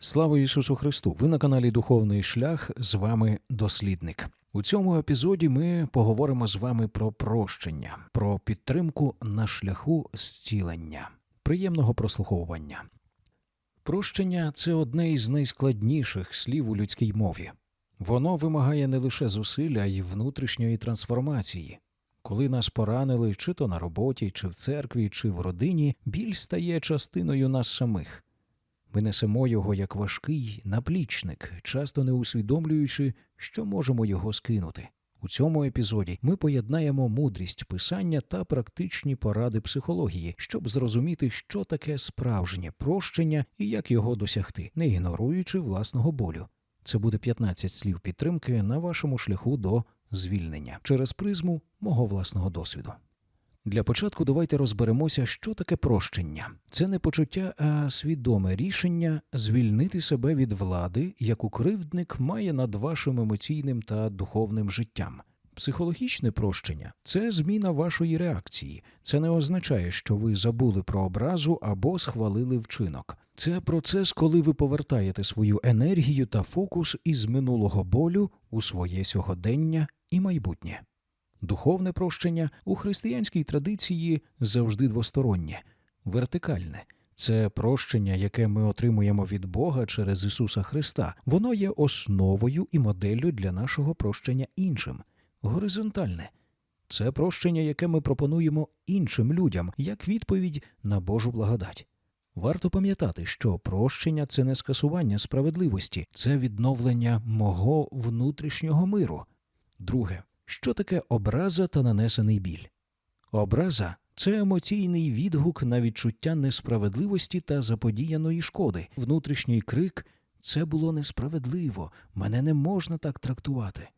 Слава Ісусу Христу! Ви на каналі Духовний Шлях. З вами дослідник. У цьому епізоді ми поговоримо з вами про прощення, про підтримку на шляху зцілення. Приємного прослуховування. Прощення це одне із найскладніших слів у людській мові. Воно вимагає не лише зусилля, й внутрішньої трансформації. Коли нас поранили, чи то на роботі, чи в церкві, чи в родині, біль стає частиною нас самих. Ми несемо його як важкий наплічник, часто не усвідомлюючи, що можемо його скинути. У цьому епізоді ми поєднаємо мудрість писання та практичні поради психології, щоб зрозуміти, що таке справжнє прощення і як його досягти, не ігноруючи власного болю. Це буде 15 слів підтримки на вашому шляху до звільнення через призму мого власного досвіду. Для початку давайте розберемося, що таке прощення. Це не почуття, а свідоме рішення звільнити себе від влади, яку кривдник має над вашим емоційним та духовним життям. Психологічне прощення це зміна вашої реакції. Це не означає, що ви забули про образу або схвалили вчинок. Це процес, коли ви повертаєте свою енергію та фокус із минулого болю у своє сьогодення і майбутнє. Духовне прощення у християнській традиції завжди двостороннє, вертикальне. Це прощення, яке ми отримуємо від Бога через Ісуса Христа. Воно є основою і моделлю для нашого прощення іншим. Горизонтальне це прощення, яке ми пропонуємо іншим людям як відповідь на Божу благодать. Варто пам'ятати, що прощення це не скасування справедливості, це відновлення мого внутрішнього миру. Друге, що таке образа та нанесений біль? Образа це емоційний відгук на відчуття несправедливості та заподіяної шкоди. Внутрішній крик це було несправедливо, мене не можна так трактувати.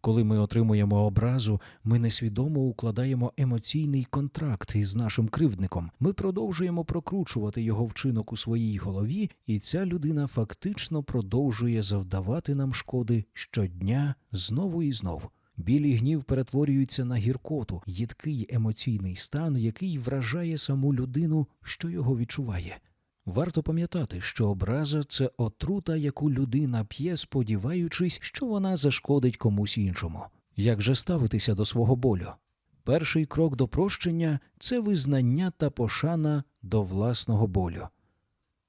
Коли ми отримуємо образу, ми несвідомо укладаємо емоційний контракт із нашим кривдником. Ми продовжуємо прокручувати його вчинок у своїй голові, і ця людина фактично продовжує завдавати нам шкоди щодня знову і знову. Біль гнів перетворюються на гіркоту, їдкий емоційний стан, який вражає саму людину, що його відчуває. Варто пам'ятати, що образа це отрута, яку людина п'є, сподіваючись, що вона зашкодить комусь іншому. Як же ставитися до свого болю? Перший крок до прощення це визнання та пошана до власного болю.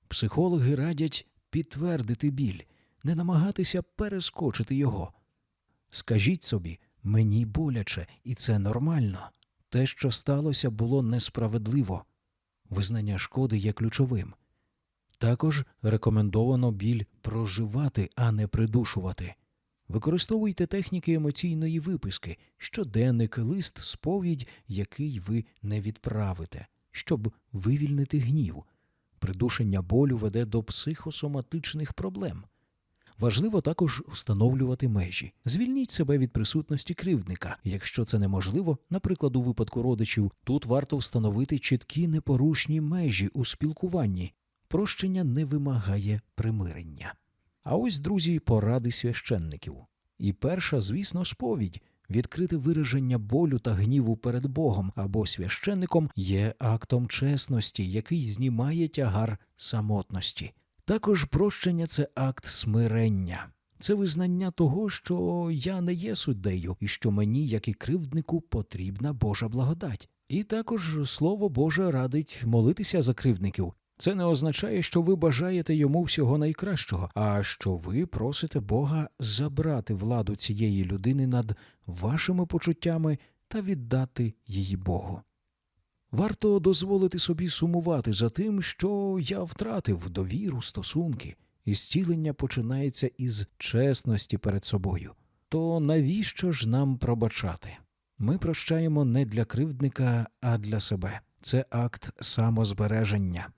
Психологи радять підтвердити біль, не намагатися перескочити його. Скажіть собі, мені боляче, і це нормально. Те, що сталося, було несправедливо. Визнання шкоди є ключовим. Також рекомендовано біль проживати, а не придушувати. Використовуйте техніки емоційної виписки, щоденник, лист, сповідь, який ви не відправите, щоб вивільнити гнів. Придушення болю веде до психосоматичних проблем. Важливо також встановлювати межі. Звільніть себе від присутності кривдника. Якщо це неможливо, наприклад, у випадку родичів, тут варто встановити чіткі непорушні межі у спілкуванні. Прощення не вимагає примирення. А ось, друзі, поради священників. І перша, звісно, сповідь. Відкрите вираження болю та гніву перед Богом або священником є актом чесності, який знімає тягар самотності. Також прощення це акт смирення, це визнання того, що я не є суддею, і що мені, як і кривднику, потрібна Божа благодать. І також Слово Боже радить молитися за кривдників. Це не означає, що ви бажаєте йому всього найкращого, а що ви просите Бога забрати владу цієї людини над вашими почуттями та віддати її Богу. Варто дозволити собі сумувати за тим, що я втратив довіру, стосунки, і зцілення починається із чесності перед собою. То навіщо ж нам пробачати? Ми прощаємо не для кривдника, а для себе. Це акт самозбереження.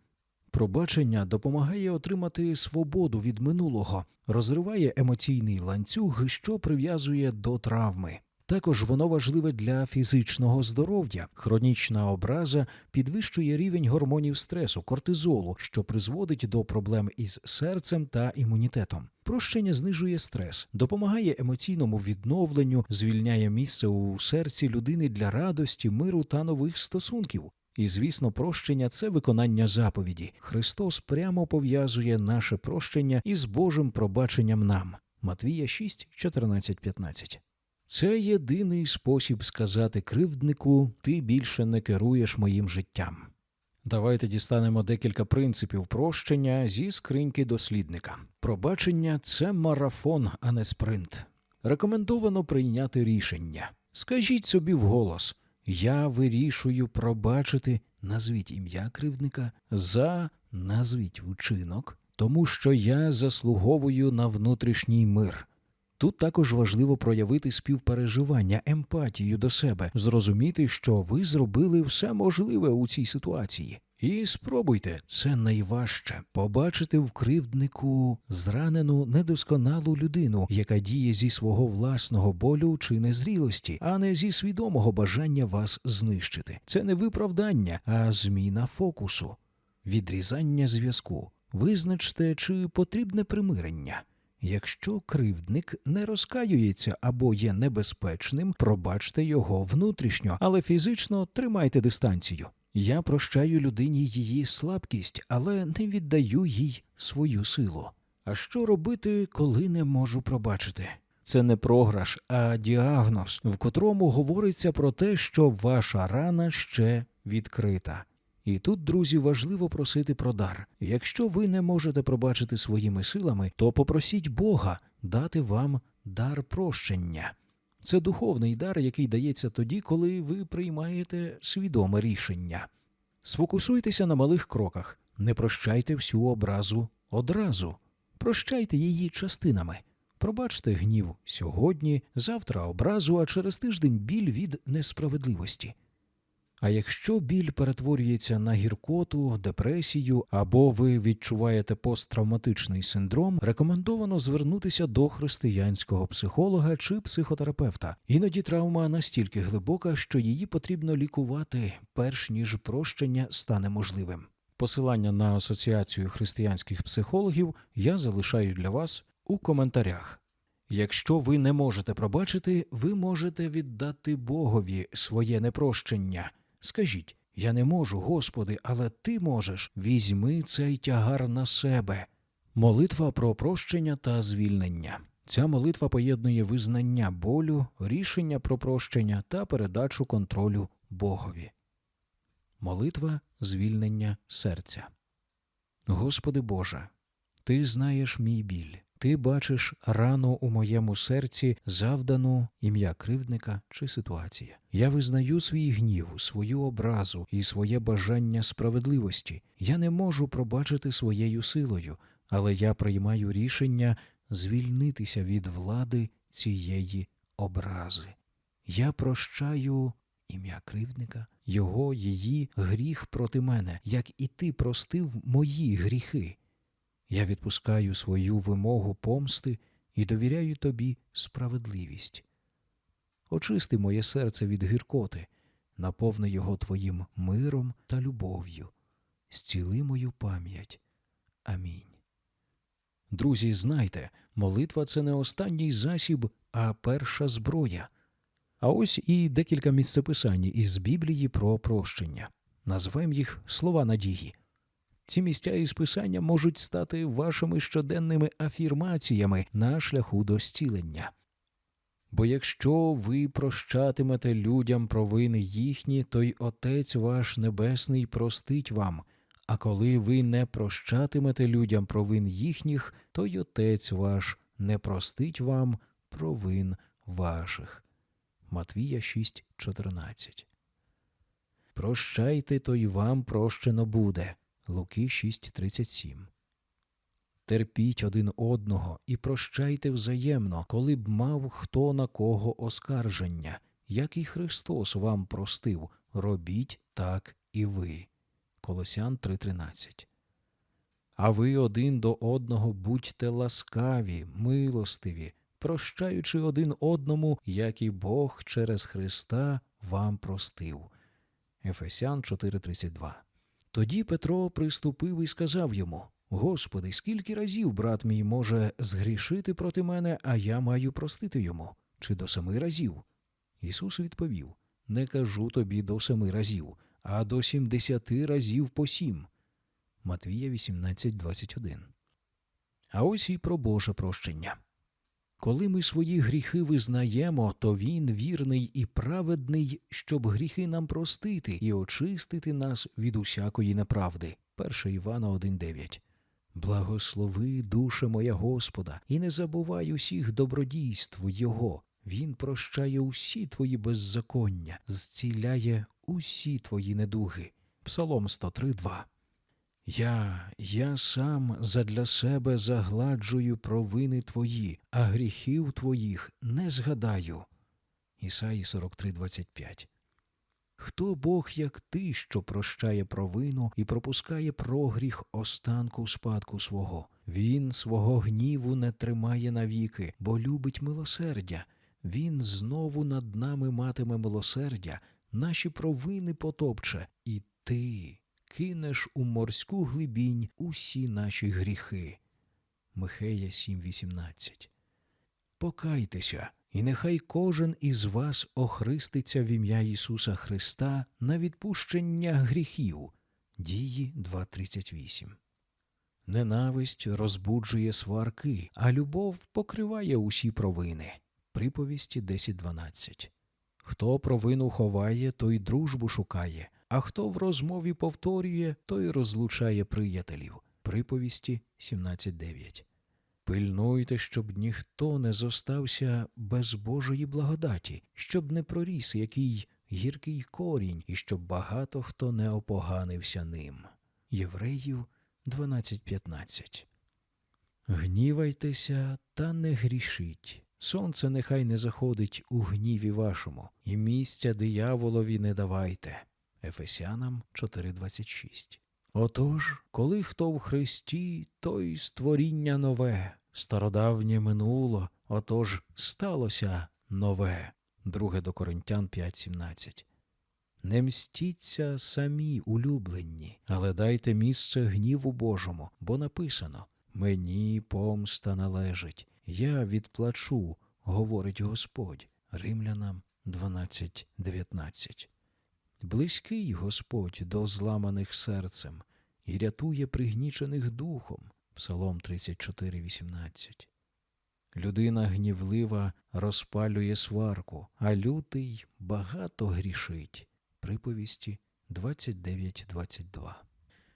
Пробачення допомагає отримати свободу від минулого, розриває емоційний ланцюг, що прив'язує до травми. Також воно важливе для фізичного здоров'я. Хронічна образа підвищує рівень гормонів стресу, кортизолу, що призводить до проблем із серцем та імунітетом. Прощення знижує стрес, допомагає емоційному відновленню, звільняє місце у серці людини для радості, миру та нових стосунків. І, звісно, прощення це виконання заповіді. Христос прямо пов'язує наше прощення із Божим пробаченням нам. Матвія 6, 14, 15. Це єдиний спосіб сказати кривднику ти більше не керуєш моїм життям. Давайте дістанемо декілька принципів прощення зі скриньки дослідника. Пробачення це марафон, а не спринт. Рекомендовано прийняти рішення. Скажіть собі вголос: Я вирішую пробачити, назвіть ім'я кривдника, за назвіть вчинок, тому що я заслуговую на внутрішній мир. Тут також важливо проявити співпереживання, емпатію до себе, зрозуміти, що ви зробили все можливе у цій ситуації. І спробуйте, це найважче побачити в кривднику зранену недосконалу людину, яка діє зі свого власного болю чи незрілості, а не зі свідомого бажання вас знищити. Це не виправдання, а зміна фокусу, відрізання зв'язку. Визначте, чи потрібне примирення. Якщо кривдник не розкаюється або є небезпечним, пробачте його внутрішньо, але фізично тримайте дистанцію. Я прощаю людині її слабкість, але не віддаю їй свою силу. А що робити, коли не можу пробачити? Це не програш, а діагноз, в котрому говориться про те, що ваша рана ще відкрита. І тут, друзі, важливо просити про дар. Якщо ви не можете пробачити своїми силами, то попросіть Бога дати вам дар прощення. Це духовний дар, який дається тоді, коли ви приймаєте свідоме рішення. Сфокусуйтеся на малих кроках, не прощайте всю образу одразу, прощайте її частинами. Пробачте гнів сьогодні, завтра образу, а через тиждень біль від несправедливості. А якщо біль перетворюється на гіркоту, депресію або ви відчуваєте посттравматичний синдром, рекомендовано звернутися до християнського психолога чи психотерапевта. Іноді травма настільки глибока, що її потрібно лікувати, перш ніж прощення стане можливим. Посилання на асоціацію християнських психологів я залишаю для вас у коментарях. Якщо ви не можете пробачити, ви можете віддати Богові своє непрощення. Скажіть, я не можу, Господи, але Ти можеш. Візьми цей тягар на себе. Молитва про прощення та звільнення. Ця молитва поєднує визнання болю, рішення про прощення та передачу контролю Богові. Молитва звільнення серця. Господи Боже, Ти знаєш мій біль. Ти бачиш рану у моєму серці, завдану ім'я кривдника чи ситуація. Я визнаю свій гнів, свою образу і своє бажання справедливості. Я не можу пробачити своєю силою, але я приймаю рішення звільнитися від влади цієї образи. Я прощаю ім'я кривдника, його, її гріх проти мене, як і ти простив мої гріхи. Я відпускаю свою вимогу помсти і довіряю тобі справедливість. Очисти моє серце від гіркоти, наповни його твоїм миром та любов'ю, зціли мою пам'ять. Амінь. Друзі, знайте, молитва це не останній засіб, а перша зброя. А ось і декілька місцеписань із Біблії про прощення. Назвемо їх слова надії. Ці місця із писання можуть стати вашими щоденними афірмаціями на шляху до зцілення. Бо якщо ви прощатимете людям провини їхні, то й Отець ваш Небесний простить вам, а коли ви не прощатимете людям провин їхніх, то й Отець ваш не простить вам провин ваших. Матвія 6,14 Прощайте, то й вам прощено буде. Луки 6.37 Терпіть один одного і прощайте взаємно, коли б мав хто на кого оскарження, як і Христос вам простив, робіть так і ви. Колосян 3.13 А ви один до одного будьте ласкаві, милостиві, прощаючи один одному, як і Бог через Христа вам простив. Ефесян 4.32 тоді Петро приступив і сказав йому Господи, скільки разів брат мій може згрішити проти мене, а я маю простити йому, чи до семи разів? Ісус відповів Не кажу тобі до семи разів, а до сімдесяти разів по сім. Матвія 18.21. А ось і про Боже прощення. Коли ми свої гріхи визнаємо, то Він вірний і праведний, щоб гріхи нам простити і очистити нас від усякої неправди. 1 Івана 1.9. Благослови, душе моя Господа, і не забувай усіх добродійств Його. Він прощає усі твої беззаконня, зціляє усі твої недуги. Псалом 103.2. Я, я сам задля себе загладжую провини твої, а гріхів твоїх не згадаю. Ісаї 43.25 Хто Бог, як ти, що прощає провину і пропускає прогріх останку спадку свого? Він свого гніву не тримає навіки, бо любить милосердя. Він знову над нами матиме милосердя, наші провини потопче, і ти кинеш у морську глибінь усі наші гріхи. Михея 7.18 Покайтеся, і нехай кожен із вас охриститься в ім'я Ісуса Христа на відпущення гріхів. Дії 2.38 Ненависть розбуджує сварки, а любов покриває усі провини. Приповісті 10.12 Хто провину ховає, той дружбу шукає, а хто в розмові повторює, той розлучає приятелів. Приповісті 17.9 Пильнуйте, щоб ніхто не зостався без Божої благодаті, щоб не проріс який гіркий корінь, і щоб багато хто не опоганився ним. Євреїв 12.15 Гнівайтеся та не грішіть. Сонце нехай не заходить у гніві вашому, і місця дияволові не давайте. Ефесянам 4.26 Отож, коли хто в Христі, той створіння нове, стародавнє минуло, отож сталося нове. Друге до Коринтян 5.17 Не мстіться самі улюблені, але дайте місце гніву Божому, бо написано Мені помста належить, я відплачу, говорить Господь. Римлянам 12.19 Близький Господь до зламаних серцем і рятує пригнічених духом. Псалом 34.18 Людина гнівлива розпалює сварку, а лютий багато грішить. Приповісті 29.22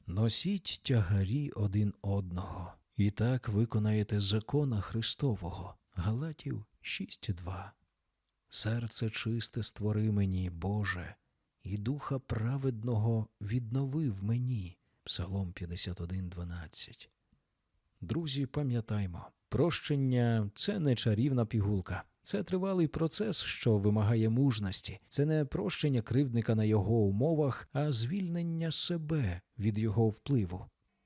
Носіть тягарі один одного, і так виконаєте закона Христового. Галатів 6.2 Серце чисте створи мені, Боже, і духа праведного відновив мені. Псалом 51.12 Друзі, пам'ятаймо, прощення це не чарівна пігулка. Це тривалий процес, що вимагає мужності. Це не прощення кривдника на його умовах, а звільнення себе від його впливу.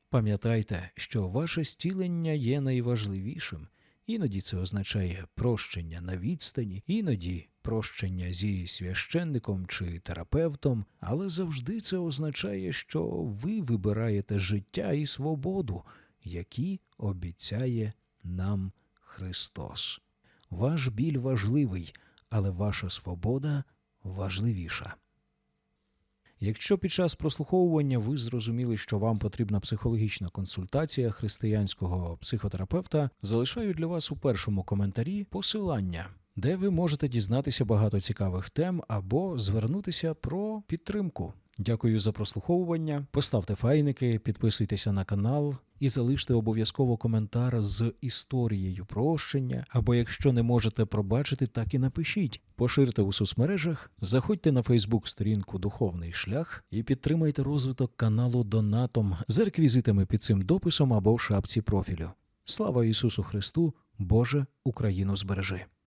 Пам'ятайте, що ваше стілення є найважливішим. Іноді це означає прощення на відстані, іноді прощення зі священником чи терапевтом, але завжди це означає, що ви вибираєте життя і свободу, які обіцяє нам Христос. Ваш біль важливий, але ваша свобода важливіша. Якщо під час прослуховування ви зрозуміли, що вам потрібна психологічна консультація християнського психотерапевта, залишаю для вас у першому коментарі посилання, де ви можете дізнатися багато цікавих тем або звернутися про підтримку. Дякую за прослуховування. Поставте файники, підписуйтеся на канал і залиште обов'язково коментар з історією прощення. Або якщо не можете пробачити, так і напишіть. Поширте у соцмережах, заходьте на Фейсбук-сторінку Духовний шлях і підтримайте розвиток каналу Донатом з реквізитами під цим дописом або в шапці профілю. Слава Ісусу Христу! Боже, Україну збережи!